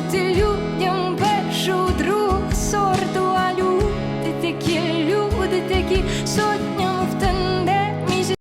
бути людям першу друг сорту, а люди такі, люди такі сотні.